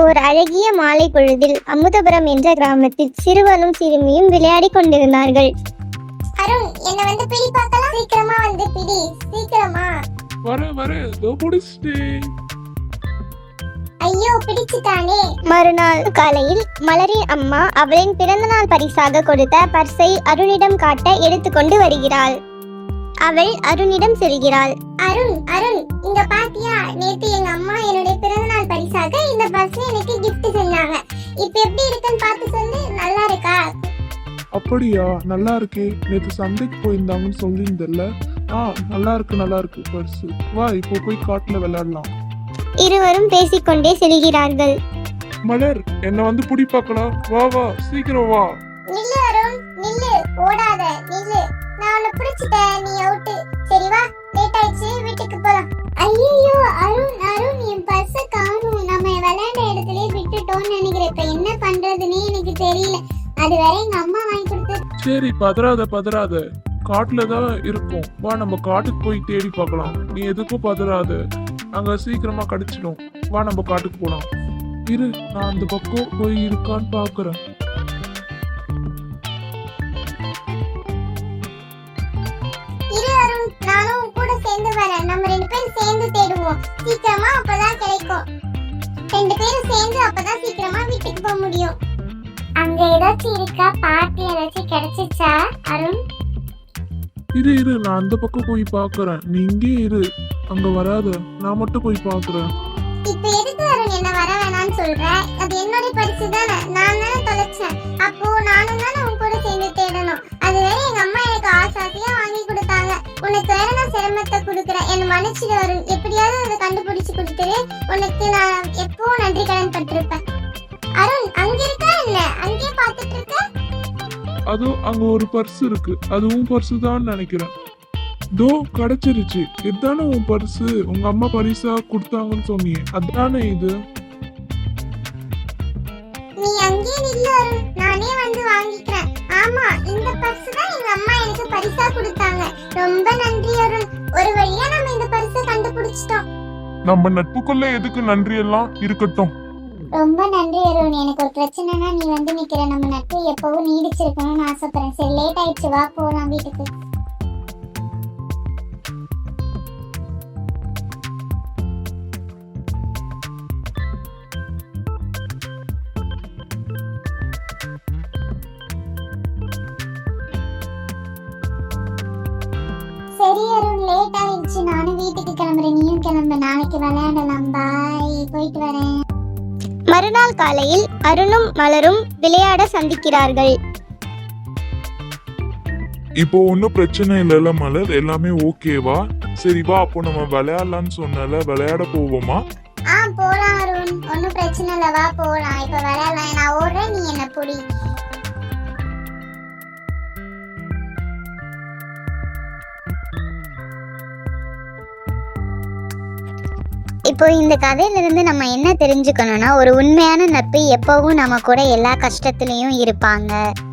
ஓர் அழகிய மாலை பொழுதில் அமுதபுரம் என்ற கிராமத்தில் சிறுவனும் சிறுமியும் விளையாடிக் கொண்டிருந்தார்கள். அருண் என்ன வந்து பிடி பார்க்கலாம்? சீக்கிரமா வந்து பிடி சீக்கிரமா. வர வர ஐயோ பிடிச்சிட்டானே. மறுநாள் காலையில் மலரின் அம்மா அவளின் பிறந்தநாள் பரிசாக கொடுத்த பர்ஸை அருணிடம் காட்ட எடுத்துக்கொண்டு வருகிறாள். அவள் அருணிடம் செல்கிறாள். அருண் அருண் இங்க அப்படியா? நல்லா இருக்கே. நேத்து சந்தைக்கு போயிருந்தாங்கன்னு சொல்லியிருந்தல்ல ஆ நல்லா இருக்கு நல்லா இருக்கு பர்ஸ் வா இப்போ போய் காட்டுல விளையாடலாம். இருவரும் பேசிக்கொண்டே செல்கிறார்கள். மலர் என்ன வந்து பிடி பார்க்கலாம் வா வா சீக்கிரம் வா. நில்லு அருண் நில்லு. ஓடாத நில்லு. நான் உன்னை பிடிச்சிட்டேன் நீ அவுட்டு சரி வா லேட் ஆயிடுச்சு வீட்டுக்கு போலாம். ஐயோ அருண் அருண் என் பர்ஸ காணும். நம்ம விளையாண்ட இடத்துலயே விட்டுட்டோம்னு நினைக்கிறேன். இப்ப என்ன பண்றதுன்னே எனக்கு தெரியல. அது வரை எங்க அம்மா வாங்கி கொடுத்து சரி பதறாத பதறாத. காட்டுல தான் இருக்கும் வா நம்ம காட்டுக்கு போய் தேடி பார்க்கலாம். நீ எதுக்கும் பதறாத. அங்க சீக்கிரமா கிடைச்சிடும். வா நம்ம காட்டுக்கு போலாம். இரு நான் அந்த பக்கம் போய் இருக்கான்னு பாக்குறேன் இரு அருண் நானும் உன் கூட சேர்ந்து வரேன். நம்ம ரெண்டு பேரும் சேர்ந்து தேடுவோம். சீக்கிரமா அப்பதான் கிடைக்கும். ரெண்டு பேரும் சேர்ந்து அப்பதான் சீக்கிரமா வீட்டுக்கு போக முடியும். அங்க ஏதாச்சும் இருக்கா? பாட்டு ஏதாச்சும் கிடைச்சிச்சா? அருண்? இரு இரு. நான் அந்த பக்கம் போய் பாக்குறேன் நீ இங்கே இரு. அங்க வராத. நான் மட்டும் போய் பாக்குறேன் இப்ப எதுக்கு அருண் என்ன வர வேணாம்னு சொல்ற? அது என்னோட பரிசு தானே நான் தானே தொலைச்சேன். அப்போ நானும் தானே உன் கூட சேர்ந்து தேடணும். அது வேற எங்க அம்மா எனக்கு ஆசாசியா வாங்கி கொடுத்தாங்க. உனக்கு வேற நான் சிரமத்தை கொடுக்குறேன். என்ன மன்னிச்சிடு அருண். எப்படியாவது அதை கண்டுபிடிச்சு கொடுத்துரு. உனக்கு நான் எப்பவும் நன்றி கடன் பட்டிருப்பேன். அருண் அங்க இருக்கா இல்ல அங்கேயே இருக்க? அங்க ஒரு பர்ஸ் இருக்கு. அதுவும் பர்ஸ் தான் நினைக்கிறேன். தோ கிடைச்சிருச்சு. இதுதானே உன் பர்ஸ் உங்க அம்மா பரிசா கொடுத்தாங்கன்னு சொன்னியே. அதானே இது? நீ அங்கேயே நில்லு அருண். நானே வந்து வாங்கிக்கிறேன். ஆமா இந்த பர்ஸ் தான் எங்க அம்மா எனக்கு பரிசா கொடுத்தாங்க. ரொம்ப நன்றி அருண். ஒரு வழியா நம்ம இந்த பரிசை கண்டுபிடிச்சிட்டோம். நம்ம நட்புக்குள்ள எதுக்கு நன்றி எல்லாம் இருக்கட்டும். ரொம்ப நன்றி அருண். எனக்கு ஒரு பிரச்சனைனா நீ வந்து நிக்கிற நம்ம நட்பு எப்பவும் நீடிச்சிருக்கணும்னு ஆசைப்படுறேன். சரி லேட் ஆயிடுச்சு. வா போலாம் வீட்டுக்கு. சரி அருண் லேட் ஆயிடுச்சு. நானும் வீட்டுக்கு கிளம்புறேன். நீயும் கிளம்பு. நாளைக்கு விளையாடலாம். பாய் போயிட்டு வரேன். மறுநாள் காலையில் அருணும் மலரும் விளையாட சந்திக்கிறார்கள். இப்போ ஒன்றும் பிரச்சனை இல்லைல்ல மலர்? எல்லாமே ஓகேவா சரி வா அப்போ நம்ம விளையாடலாம்னு சொன்னல விளையாட போவோமா? ஆ போலாம் அருண். ஒன்றும் பிரச்சனை இல்லை வா போலாம். இப்போ விளையாடலாம். நான் ஓடுறேன் நீ என்ன புடி. இப்போ இந்த கதையிலிருந்து நம்ம என்ன தெரிஞ்சுக்கணும்னா ஒரு உண்மையான நட்பு எப்பவும் நம்ம கூட எல்லா கஷ்டத்துலேயும் இருப்பாங்க.